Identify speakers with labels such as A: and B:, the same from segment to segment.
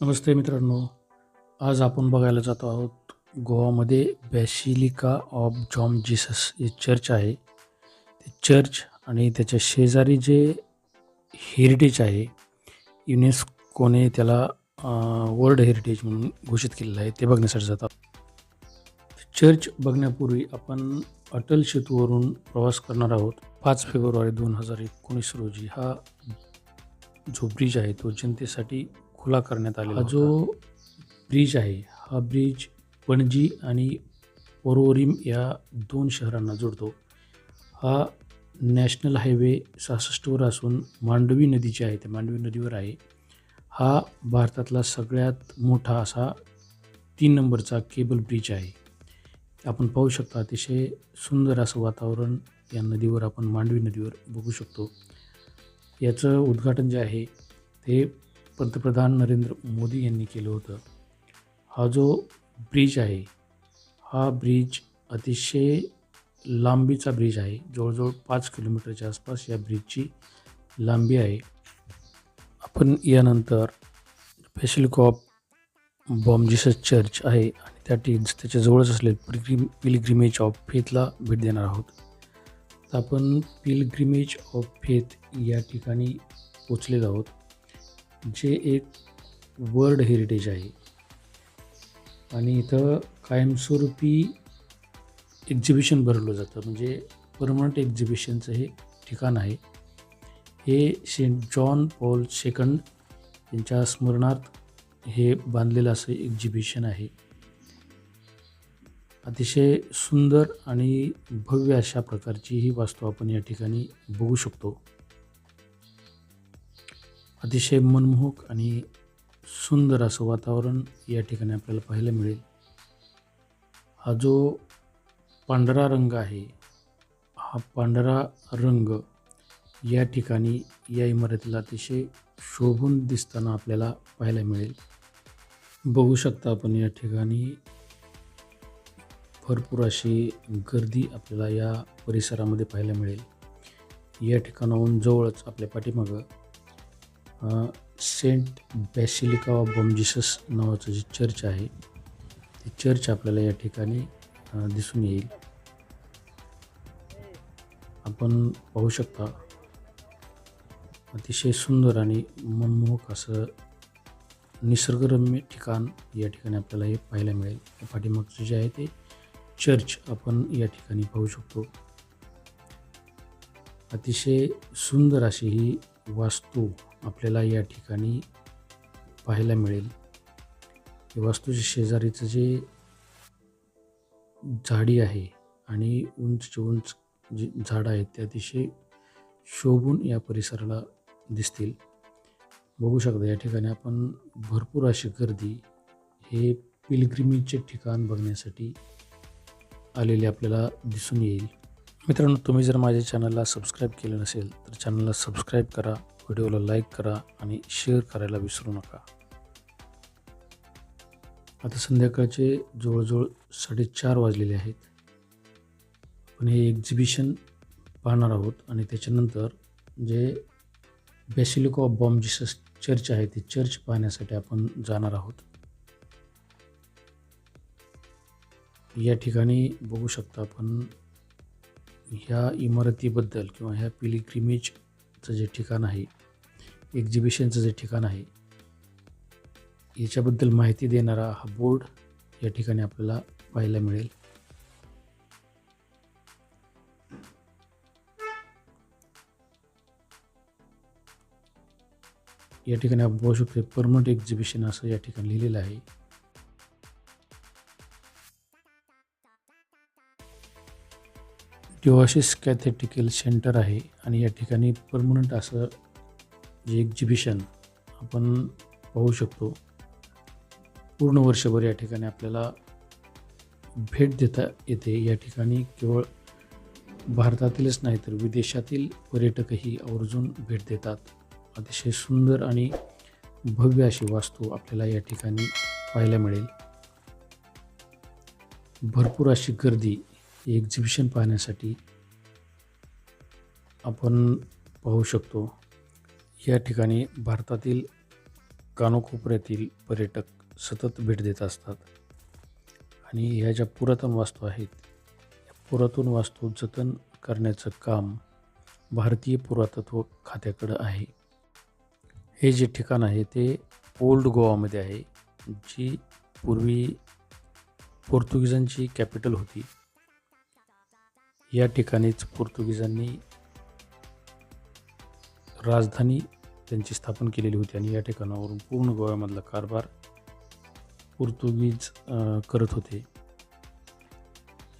A: नमस्ते मित्रांनो आज आपण बघायला जातो आहोत गोवामध्ये बॅसिलिका ऑफ जॉम जीसस हे चर्च आहे. ते चर्च आणि त्याच्या शेजारी जे हेरिटेज आहे युनेस्कोने त्याला वर्ल्ड हेरिटेज म्हणून घोषित केलेलं आहे ते बघण्यासाठी जातात चर्च बघण्यापूर्वी आपण अटल सेतूवरून प्रवास करणार आहोत. पाच फेब्रुवारी दोन हजार एकोणीस रोजी हा जो ब्रिज आहे तो जनतेसाठी खुला करण्यात आलेला हा जो ब्रिज आहे हा ब्रिज पणजी आणि पोरोरिम या दोन शहरांना जोडतो. हा नॅशनल हायवे सहासष्टवर असून मांडवी नदीची आहे त्या मांडवी नदीवर आहे. हा भारतातला सगळ्यात मोठा असा तीन नंबरचा केबल ब्रिज आहे. आपण पाहू शकता अतिशय सुंदर असं वातावरण या नदीवर आपण मांडवी नदीवर बघू शकतो. याचं उद्घाटन जे आहे ते पंतप्रधान नरेंद्र मोदी यांनी केलं होतं. हा जो ब्रिज आहे हा ब्रिज अतिशय लांबीचा ब्रिज आहे. जवळजवळ पाच किलोमीटरच्या आसपास या ब्रिजची लांबी आहे. आपण यानंतर स्पेशल कॉप बॉम जिसस चर्च आहे आणि त्या टी त्याच्या जवळच असलेले पिलग्रिम पिलग्रिमेज ऑफ फेथला भेट देणार आहोत. तर आपण पिलग्रिमेज ऑफ फेथ या ठिकाणी पोचलेलो आहोत. जे एक वर्ल्ड हेरिटेज आहे. आणि इथं कायमस्वरूपी एक्झिबिशन भरवलं जातं. म्हणजे परमनंट एक्झिबिशनचं हे ठिकाण आहे. हे सेंट जॉन पॉल सेकंड यांच्या स्मरणार्थ हे बांधलेलं असं एक्झिबिशन आहे. अतिशय सुंदर आणि भव्य अशा प्रकारची ही वास्तू आपण या ठिकाणी बघू शकतो. अतिशय मनमोहक आणि सुंदर असं वातावरण या ठिकाणी आपल्याला पाहायला मिळेल. हा जो पांढरा रंग आहे हा पांढरा रंग या ठिकाणी या इमारतीला अतिशय शोभून दिसताना आपल्याला पाहायला मिळेल. बघू शकता आपण या ठिकाणी भरपूर अशी गर्दी आपल्याला या परिसरामध्ये पाहायला मिळेल. या ठिकाणाहून जवळच आपल्या पाठीमागं saint basilica of Bom Jesus नावाचं जे चर्च आहे ते चर्च आपल्याला या ठिकाणी दिसून येईल. आपण पाहू शकता अतिशय सुंदर आणि मनमोहक असं निसर्गरम्य ठिकाण या ठिकाणी आपल्याला हे पाहायला मिळेल. या पाठीमागचं जे आहे ते चर्च आपण या ठिकाणी पाहू शकतो. अतिशय सुंदर अशी ही वास्तू आपल्याला या ठिकाणी पाहायला मिळेल. की वास्तूच्या शेजारीचं जे झाडी आहे आणि उंचचे उंच जी झाडं आहेत ते अतिशय शोभून या परिसराला दिसतील. बघू शकता या ठिकाणी आपण भरपूर अशी गर्दी हे पिलग्रिमीचे ठिकाण बघण्यासाठी आलेले आपल्याला दिसून येईल. मित्रांनो तुम्ही जर माझ्या चॅनलला सबस्क्राईब केलं नसेल तर चॅनलला सबस्क्राईब करा. व्हिडिओला लाईक करा आणि शेअर करायला विसरू नका. आता संध्याकाळचे जवळजवळ साडेचार वाजलेले आहेत. आपण हे एक्झिबिशन पाहणार आहोत आणि त्याच्यानंतर जे basilica of Bom Jesus church आहे ते चर्च पाहण्यासाठी आपण जाणार आहोत. या ठिकाणी बघू शकता आपण ह्या इमारतीबद्दल किंवा ह्या पिलिग्रिमेज पिलिग्रिमेजचं जे ठिकाण आहे एक्झिबिशनचं जे ठिकाण आहे याच्याबद्दल माहिती देणारा हा बोर्ड या ठिकाणी आपल्याला पाहायला मिळेल. या ठिकाणी आपण पाहू शकतो परमनंट एक्झिबिशन असं या ठिकाणी लिहिलेलं आहे. डिओसिस कॅथेटिकल सेंटर आहे आणि या ठिकाणी परमनंट असं जे एक्झिबिशन आपण पाहू शकतो पूर्ण वर्षभर या ठिकाणी आपल्याला भेट देता येते. या ठिकाणी केवळ भारतातीलच नाही तर विदेशातील पर्यटकही आवर्जून भेट देतात. अतिशय सुंदर आणि भव्य अशी वास्तू आपल्याला या ठिकाणी पाहायला मिळेल. भरपूर अशी गर्दी एक्झिबिशन पाहण्यासाठी आपण पाहू शकतो. या ठिकाणी भारतातील कानोकोपऱ्यातील पर्यटक सतत भेट देत असतात. आणि ह्या ज्या पुरातन वास्तू आहेत या पुरातन वास्तू जतन करण्याचं काम भारतीय पुरातत्व खात्याकडं आहे. हे जे ठिकाण आहे ते ओल्ड गोवामध्ये आहे जी पूर्वी पोर्तुगीजांची कॅपिटल होती. या ठिकाणीच पोर्तुगीजांनी राजधानी त्यांची स्थापन केलेली होती आणि या ठिकाणावरून पूर्ण गोव्यामधला कारभार पोर्तुगीज करत होते.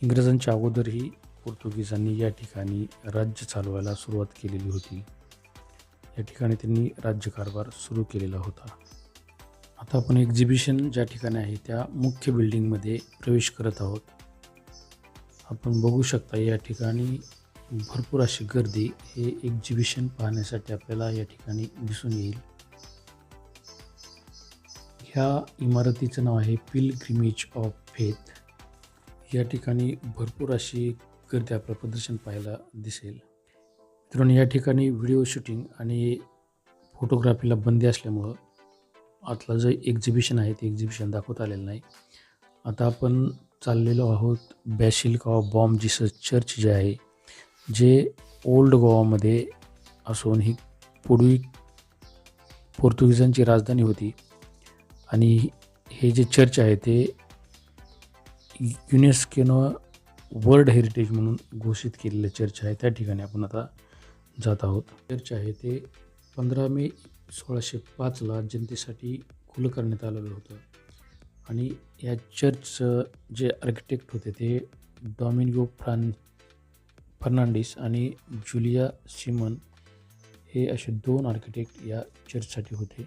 A: इंग्रजांच्या अगोदरही पोर्तुगीजांनी या ठिकाणी राज्य चालवायला सुरुवात केलेली होती. या ठिकाणी त्यांनी राज्यकारभार सुरू केलेला होता. आता आपण एक्झिबिशन ज्या ठिकाणी आहे त्या मुख्य बिल्डिंगमध्ये प्रवेश करत आहोत. आपण बघू शकता या ठिकाणी भरपूर अशी गर्दी हे एक्झिबिशन पाहण्यासाठी आपल्याला या ठिकाणी दिसून येईल. ह्या इमारतीचं नाव आहे पिलग्रिमेज ऑफ फेथ या ठिकाणी भरपूर अशी गर्दी आपलं प्रदर्शन पाहायला दिसेल. मित्रांनो या ठिकाणी व्हिडिओ शूटिंग आणि फोटोग्राफीला बंदी असल्यामुळं आतलं जे एक्झिबिशन आहे ते एक्झिबिशन दाखवता आलेलं नाही. आता आपण चाललेलो आहोत basilica of Bom Jesus church जे आहे जे ओल्ड गोवामध्ये असून ही पूर्वी पोर्तुगीजांची राजधानी होती. आणि हे जे चर्च आहे ते युनेस्कोनं वर्ल्ड हेरिटेज म्हणून घोषित केलेलं चर्च आहे. त्या ठिकाणी आपण आता जात आहोत. चर्च आहे ते पंधरा मे सोळाशे पाचला जनतेसाठी खुलं करण्यात आलेलं होतं. आणि या चर्चचं जे आर्किटेक्ट होते ते डॉमिनिगो फ्रान फर्नांडिस आणि जुलिया सिमन हे असे दोन आर्किटेक्ट या चर्चसाठी होते.